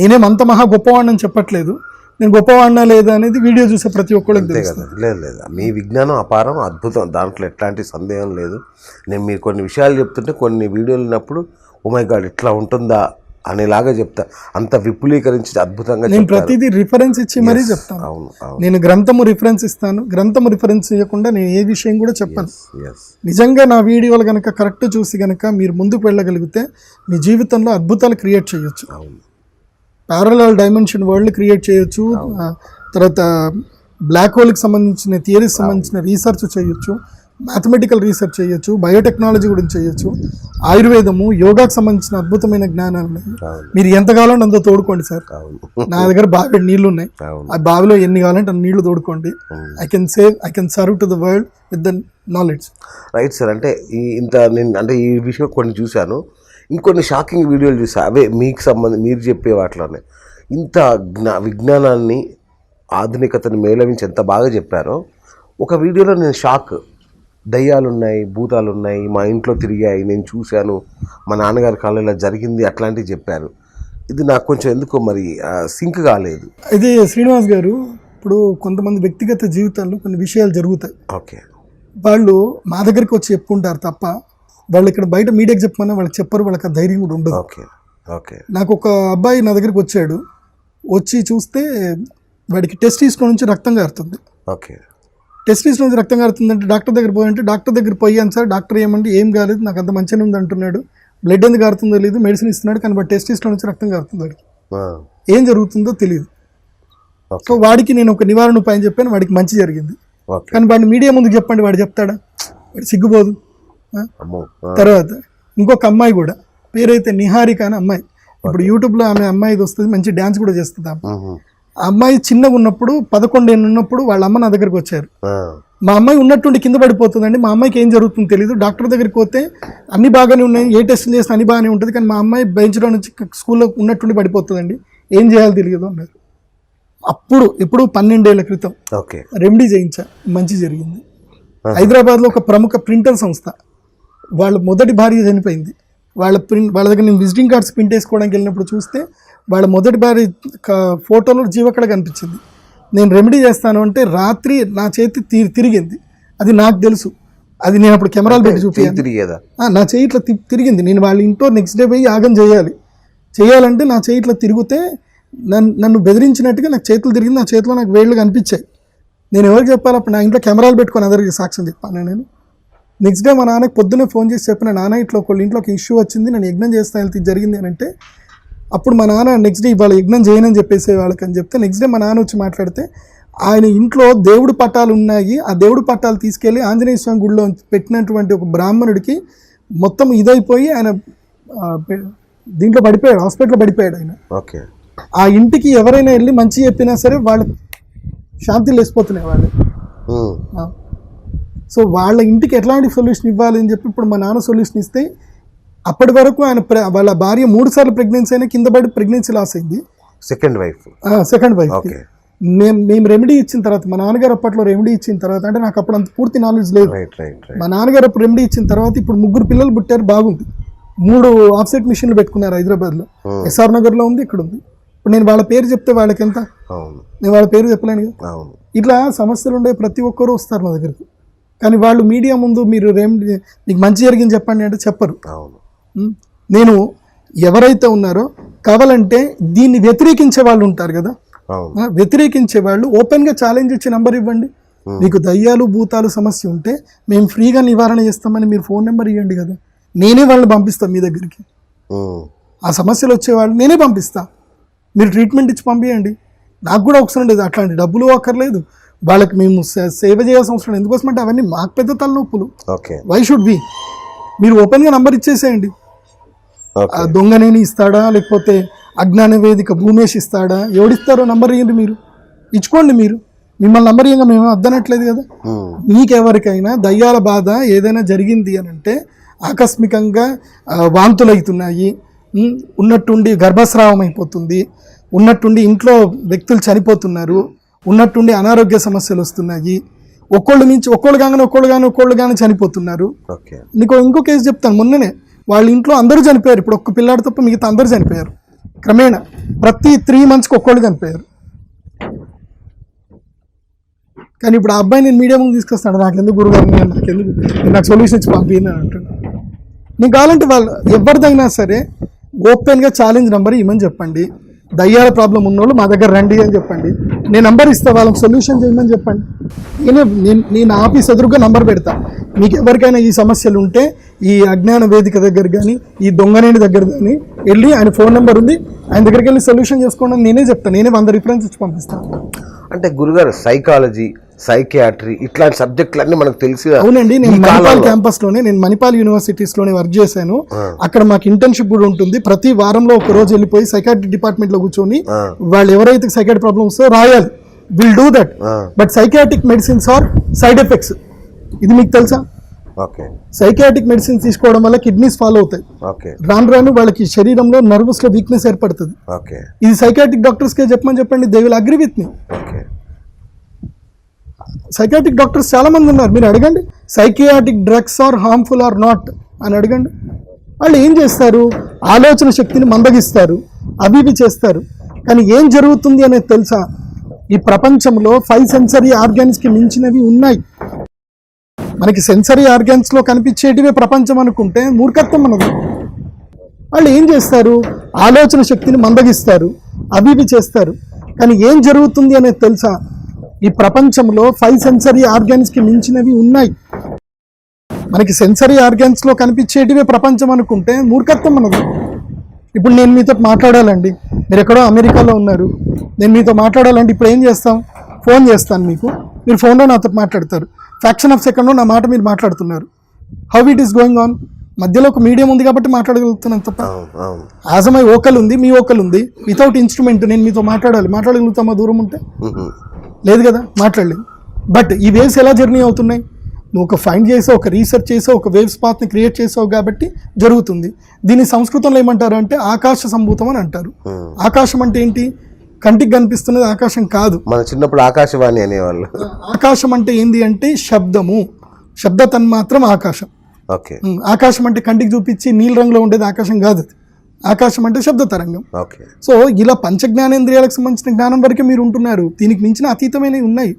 నేనేం అంత మహా గొప్పవాడిని చెప్పట్లేదు. నేను గొప్పవాడినా లేదా అనేది వీడియో చూసే ప్రతి ఒక్కళ్ళకి తెలుస్తుంది లేదు లేదు. మీ విజ్ఞానం అపారం అద్భుతం. దాంట్లో ఎట్లాంటి సందేహం లేదు. నేను మీరు కొన్ని విషయాలు చెప్తుంటే కొన్ని వీడియోలు విన్నప్పుడు ఓ మై గాడ్ ఇట్లా ఉంటుందా? అనేలాగా చెప్తా. అంత విపులీకరించి అద్భుతంగా నేను ప్రతిదీ రిఫరెన్స్ ఇచ్చి మరీ చెప్తాను. అవును నేను గ్రంథము రిఫరెన్స్ ఇస్తాను. గ్రంథము రిఫరెన్స్ ఇవ్వకుండా నేను ఏ విషయం కూడా చెప్పను. నిజంగా నా వీడియోలు కనుక కరెక్ట్ చూసి కనుక మీరు ముందుకు వెళ్ళగలిగితే మీ జీవితంలో అద్భుతాలు క్రియేట్ చేయొచ్చు. అవును. ప్యారలల్ డైమెన్షన్ వరల్డ్ క్రియేట్ చేయొచ్చు. తర్వాత బ్లాక్ హోల్కి సంబంధించిన థియరీస్ సంబంధించిన రీసెర్చ్ చేయొచ్చు. మ్యాథమెటికల్ రీసెర్చ్ చేయొచ్చు. బయోటెక్నాలజీ గురించి చేయొచ్చు. ఆయుర్వేదము యోగాకు సంబంధించిన అద్భుతమైన జ్ఞానాలు ఉన్నాయి. మీరు ఎంత కావాలంటే అంత తోడుకోండి సార్. నా దగ్గర బావి నీళ్ళు ఉన్నాయి ఆ బావిలో ఎన్ని కావాలంటే అన్ని నీళ్ళు తోడుకోండి. I can save I can serve to the world with the knowledge right sir అంటే ఈ ఇంత నేను అంటే ఈ విషయం కొన్ని చూశాను. ఇంకొన్ని షాకింగ్ వీడియోలు చూసా. అవే మీకు సంబంధం మీరు చెప్పే వాటిలోనే. ఇంత జ్ఞా విజ్ఞానాన్ని ఆధునికతని మేళవించి ఎంత బాగా చెప్పారో. ఒక వీడియోలో నేను షాక్. దయ్యాలు ఉన్నాయి భూతాలు ఉన్నాయి మా ఇంట్లో తిరిగాయి నేను చూశాను. మా నాన్నగారి కాలంలో జరిగింది అట్లాంటివి చెప్పారు. ఇది నాకు కొంచెం ఎందుకో మరి సింక్ కాలేదు. ఇది శ్రీనివాస్ గారు ఇప్పుడు కొంతమంది వ్యక్తిగత జీవితాల్లో కొన్ని విషయాలు జరుగుతాయి. ఓకే. వాళ్ళు మా దగ్గరికి వచ్చి చెప్పుకుంటారు తప్ప వాళ్ళు ఇక్కడ బయట మీడియాకి చెప్పమన్నా వాళ్ళకి చెప్పరు వాళ్ళకి ఆ ధైర్యం కూడా ఉండదు. Okay okay. నాకు ఒక అబ్బాయి నా దగ్గరికి వచ్చాడు. వచ్చి చూస్తే వాడికి టెస్టీస్లో నుంచి రక్తం కారుతుంది ఓకే. టెస్టీస్ నుంచి రక్తం కారుతుందంటే డాక్టర్ దగ్గర పోయంటే డాక్టర్ దగ్గర పోయాను సార్ డాక్టర్ ఏమంటే ఏం కాలేదు నాకు అంత మంచిగానే ఉంది అంటున్నాడు. బ్లడ్ ఎందుకు కారుతుందో లేదు మెడిసిన్ ఇస్తున్నాడు కానీ వాడి టెస్టీస్లో నుంచి రక్తం కారుతుంది వాడికి. ఏం జరుగుతుందో తెలియదు. సో వాడికి నేను ఒక నివారణ ఉపాయం చెప్పాను వాడికి మంచి జరిగింది. కానీ వాడిని మీడియా ముందు చెప్పండి వాడు చెప్తాడా? వాడు సిగ్గుపోదు. తర్వాత ఇంకొక అమ్మాయి కూడా పేరైతే నిహారిక అని అమ్మాయి. ఇప్పుడు యూట్యూబ్లో ఆమె అమ్మాయిది వస్తుంది మంచి డ్యాన్స్ కూడా చేస్తుంది. ఆ అమ్మాయి చిన్నగా ఉన్నప్పుడు పదకొండేళ్ళు ఉన్నప్పుడు వాళ్ళ అమ్మ నా దగ్గరికి వచ్చారు. మా అమ్మాయి ఉన్నట్టుండి కింద పడిపోతుందండి. మా అమ్మాయికి ఏం జరుగుతుందో తెలియదు డాక్టర్ దగ్గరికి పోతే అన్ని బాగానే ఉన్నాయి ఏ టెస్టులు చేసినా అన్ని బాగానే ఉంటుంది కానీ మా అమ్మాయి బెంచ్లో నుంచి స్కూల్లో ఉన్నట్టుండి పడిపోతుందండి. ఏం చేయాలో తెలియదు అన్నారు. అప్పుడు ఇప్పుడు పన్నెండేళ్ళ క్రితం ఓకే. రెమెడీ చేయించా మంచి జరిగింది. హైదరాబాద్లో ఒక ప్రముఖ ప్రింటర్ సంస్థ. వాళ్ళ మొదటి భార్య చనిపోయింది. వాళ్ళ ప్రింట్ వాళ్ళ దగ్గర నేను విజిటింగ్ కార్డ్స్ ప్రింట్ వేసుకోవడానికి వెళ్ళినప్పుడు చూస్తే వాళ్ళ మొదటి భార్య ఫోటోలో జీవకళ కనిపించింది. నేను రెమెడీ చేస్తాను అంటే రాత్రి నా చేతి తిరిగింది. అది నాకు తెలుసు. అది నేను అప్పుడు కెమెరాలు పెట్టి చూపించాను నా చేయి ఇట్లా తిరిగింది. నేను వాళ్ళ ఇంట్లో నెక్స్ట్ డే పోయి యాగం చేయాలి. చేయాలంటే నా చేయి ఇట్లా తిరిగితే నన్ను నన్ను బెదిరించినట్టుగా నాకు చేతులు తిరిగింది. నా చేతిలో నాకు వేళ్ళు కనిపించాయి. నేను ఎవరికి చెప్పాలి? అప్పుడు నా ఇంట్లో కెమెరాలు పెట్టుకొని అందరికి సాక్ష్యం చెప్పాను నేను నెక్స్ట్ డే మా నాన్నకి పొద్దున్నే ఫోన్ చేసి చెప్పిన నాన్న ఇట్లా ఒకళ్ళ ఇంట్లో ఒక ఇష్యూ వచ్చింది నేను యజ్ఞం చేస్తాను వెళ్తే జరిగింది అని అంటే అప్పుడు మా నాన్న నెక్స్ట్ డే ఇవాళ యజ్ఞం చేయనని చెప్పేసి వాళ్ళకి అని చెప్తే నెక్స్ట్ డే మా నాన్న వచ్చి మాట్లాడితే ఆయన ఇంట్లో దేవుడి పటాలు ఉన్నాయి ఆ దేవుడి పటాలు తీసుకెళ్ళి ఆంజనేయ స్వామి గుడిలో పెట్టినటువంటి ఒక బ్రాహ్మణుడికి మొత్తం ఇదైపోయి ఆయన దీంట్లో పడిపోయాడు హాస్పిటల్లో పడిపోయాడు ఆయన. ఓకే. ఆ ఇంటికి ఎవరైనా వెళ్ళి మంచి చెప్పినా సరే వాళ్ళు శాంతి లేసిపోతున్నాయి వాళ్ళు. సో వాళ్ళ ఇంటికి ఎట్లాంటి సొల్యూషన్ ఇవ్వాలి అని చెప్పి ఇప్పుడు మా నాన్న సొల్యూషన్ ఇస్తే అప్పటి వరకు ఆయన వాళ్ళ భార్య మూడు సార్లు ప్రెగ్నెన్సీ అయినా కింద పడి ప్రెగ్నెన్సీ లాస్ అయింది. Second wife second wife okay మేము మేము రెమెడీ ఇచ్చిన తర్వాత మా నాన్నగారు అప్పట్లో రెమెడీ ఇచ్చిన తర్వాత అంటే నాకు అప్పుడు అంత పూర్తి నాలెడ్జ్ లేదు. మా నాన్నగారు అప్పుడు రెమెడీ ఇచ్చిన తర్వాత ఇప్పుడు ముగ్గురు పిల్లలు పుట్టారు బాగుంది. మూడు ఆఫ్సెట్ మిషన్లు పెట్టుకున్నారు హైదరాబాద్లో. Hmm. ఎస్ఆర్ నగర్లో ఉంది ఇక్కడ ఉంది. ఇప్పుడు నేను వాళ్ళ పేరు చెప్తే వాళ్ళకి ఎంత అవును. నేను వాళ్ళ పేరు చెప్పలేను కదా. ఇట్లా సమస్యలు ఉండే ప్రతి ఒక్కరూ వస్తారు నా దగ్గరికి. కానీ వాళ్ళు మీడియా ముందు మీరు రెమెడీ మీకు మంచి జరిగింది చెప్పండి అంటే చెప్పరు? నేను ఎవరైతే ఉన్నారో కావాలంటే దీన్ని వ్యతిరేకించే వాళ్ళు ఉంటారు కదా. వ్యతిరేకించే వాళ్ళు ఓపెన్గా ఛాలెంజ్ ఇచ్చి నంబర్ ఇవ్వండి. మీకు దయ్యాలు భూతాలు సమస్య ఉంటే మేము ఫ్రీగా నివారణ చేస్తామని మీరు ఫోన్ నెంబర్ ఇవ్వండి కదా. నేనే వాళ్ళని పంపిస్తాను మీ దగ్గరికి. ఆ సమస్యలు వచ్చేవాళ్ళు నేనే పంపిస్తా. మీరు ట్రీట్మెంట్ ఇచ్చి పంపించండి నాకు కూడా అవసరం లేదు. అట్లాంటి డబ్బులు అక్కర్లేదు. వాళ్ళకి మేము సేవ చేయాల్సిన అవసరం ఎందుకోసం అంటే అవన్నీ మాకు పెద్ద తలనొప్పులు. ఓకే. వై షుడ్ వి మీరు ఓపెన్గా నంబర్ ఇచ్చేసేయండి. దొంగనేని ఇస్తాడా? లేకపోతే అజ్ఞాన వేదిక భూమేష్ ఇస్తాడా? ఎవడిస్తారో నంబర్ ఇవ్వండి మీరు. ఇచ్చుకోండి మీరు. మిమ్మల్ని నంబర్ ఇవ్వగా మేము అద్దనట్లేదు కదా. మీకెవరికైనా దయ్యాల బాధ ఏదైనా జరిగింది అని అంటే ఆకస్మికంగా వాంతులు అవుతున్నాయి ఉన్నట్టుండి గర్భస్రావం అయిపోతుంది. ఉన్నట్టుండి ఇంట్లో వ్యక్తులు చనిపోతున్నారు. ఉన్నట్టుండి అనారోగ్య సమస్యలు వస్తున్నాయి. ఒక్కోళ్ళు మించి ఒక్కోళ్ళు కానీ ఒక్కోళ్ళు కానీ ఒక్కోళ్ళు కానీ చనిపోతున్నారు. ఓకే. నీకు ఇంకో కేసు చెప్తాను. మొన్ననే వాళ్ళ ఇంట్లో అందరూ చనిపోయారు. ఇప్పుడు ఒక్క పిల్లాడి తప్ప మిగతా అందరూ చనిపోయారు. క్రమేణా ప్రతి త్రీ మంత్స్కి ఒక్కళ్ళు చనిపోయారు. కానీ ఇప్పుడు ఆ అబ్బాయి నేను మీడియా ముందు తీసుకొస్తాడు నాకెందుకు గురుగారు? నాకెందుకు? నాకు సొల్యూషన్ ఇచ్చి పంపిన అంటున్నాను నీకు కావాలంటే వాళ్ళు ఎవరిదైనా సరే ఓపెన్గా ఛాలెంజ్ నెంబర్ ఇవ్వమని చెప్పండి. దయ్యాల ప్రాబ్లం ఉన్నోళ్ళు మా దగ్గర రండి అని చెప్పండి. నేను నంబర్ ఇస్తా వాళ్ళకి సొల్యూషన్ చేయమని చెప్పండి. నేను నేను ఆఫీస్ ఎదురుగా నంబర్ పెడతా. మీకు ఎవరికైనా ఈ సమస్యలు ఉంటే ఈ అజ్ఞాన వేదిక దగ్గర కానీ ఈ దొంగనేని దగ్గర కానీ వెళ్ళి ఆయన ఫోన్ నెంబర్ ఉంది ఆయన దగ్గరికి వెళ్ళి సొల్యూషన్ చేసుకోండి నేనే చెప్తాను నేనే వంద రిఫరెన్స్ ఇచ్చి పంపిస్తాను అంటే గురుగారు సైకాలజీ సైకియాట్రీ ఇట్లాంటి సబ్జెక్టులు అన్నీ మనకు తెలిసి అవునండి నేను మణిపాల్ క్యాంపస్లోనే నేను మణిపాల్ యూనివర్సిటీస్లోనే వర్క్ చేశాను. అక్కడ మాకు ఇంటర్న్షిప్ కూడా ఉంటుంది. ప్రతి వారంలో ఒక రోజు వెళ్ళిపోయి సైకాట్రీ డిపార్ట్మెంట్లో కూర్చొని వాళ్ళు ఎవరైతే సైకాట్రీ ప్రాబ్లమ్స్ రాయాలి. Will do that but psychiatric medicines are side effects ఇది మీకు తెలుసా? ఓకే. సైకాట్రిక్ మెడిసిన్ తీసుకోవడం వల్ల కిడ్నీస్ ఫాలో అవుతాయి. ఓకే. రాను రాను వాళ్ళకి శరీరంలో నర్వస్లో వీక్నెస్ ఏర్పడుతుంది. ఇది సైకాట్రిక్ డాక్టర్స్ కే చెప్పమని చెప్పండి they will agree with me psychiatric doctors చాలా మంది ఉన్నారు. మీరు అడగండి. Psychiatric drugs are harmful or not అని అడగండి. వాళ్ళు ఏం చేస్తారు? ఆలోచన శక్తిని మందగిస్తారు. అవి ఇవి చేస్తారు. కానీ ఏం జరుగుతుంది అనేది తెలుసా? ఈ ప్రపంచంలో ఫైవ్ సెన్సరీ ఆర్గాన్స్కి మించినవి ఉన్నాయి. మనకి సెన్సరీ ఆర్గాన్స్లో కనిపించేటివే ప్రపంచం అనుకుంటే మూర్ఖత్వం మనది. వాళ్ళు ఏం చేస్తారు? ఆలోచన శక్తిని మందగిస్తారు. అవి ఇవి చేస్తారు. కానీ ఏం జరుగుతుంది అనేది తెలుసా? ఈ ప్రపంచంలో ఫైవ్ సెన్సరీ ఆర్గాన్స్కి మించినవి ఉన్నాయి. మనకి సెన్సరీ ఆర్గాన్స్లో కనిపించేటివే ప్రపంచం అనుకుంటే మూర్ఖత్వం మనది. ఇప్పుడు నేను మీతో మాట్లాడాలండి. మీరు ఎక్కడో అమెరికాలో ఉన్నారు. నేను మీతో మాట్లాడాలంటే ఇప్పుడు ఏం చేస్తాం? ఫోన్ చేస్తాను మీకు. మీరు ఫోన్లో నాతో మాట్లాడతారు. ఫ్యాక్షన్ ఆఫ్ సెకండ్లో నా మాట మీరు మాట్లాడుతున్నారు. How it is going on మధ్యలో ఒక మీడియం ఉంది కాబట్టి మాట్లాడగలుగుతున్నాను తప్ప. అవును అవును. యాజ్ మై ఓకల్ ఉంది మీ ఓకల్ ఉంది వితౌట్ ఇన్స్ట్రుమెంట్ నేను మీతో మాట్లాడాలి. మాట్లాడగలుగుతామా? దూరం ఉంటే. లేదు కదా? మాట్లాడలేదు. బట్ ఈ వేవ్స్ ఎలా జర్నీ అవుతున్నాయి? నువ్వు ఒక ఫైండ్ చేసావు ఒక రీసెర్చ్ చేసావు ఒక వేవ్స్ పాత్ని క్రియేట్ చేసావు కాబట్టి జరుగుతుంది. దీన్ని సంస్కృతంలో ఏమంటారు అంటే ఆకాశ సంభూతం అని అంటారు. ఆకాశం అంటే ఏంటి? కంటికి కనిపిస్తున్నది ఆకాశం కాదు. మన చిన్నప్పుడు ఆకాశవాణి అనేవాళ్ళు. ఆకాశం అంటే ఏంది అంటే శబ్దము. శబ్ద తన్మాత్రం ఆకాశం. ఓకే. ఆకాశం అంటే కంటికి చూపించి నీల రంగులో ఉండేది ఆకాశం కాదు అది. ఆకాశం అంటే శబ్ద తరంగం. ఓకే. సో ఇలా పంచ జ్ఞానేంద్రియాలకు సంబంధించిన జ్ఞానం వరకే మీరు ఉంటున్నారు. దీనికి మించిన అతీతమైనవి ఉన్నాయి.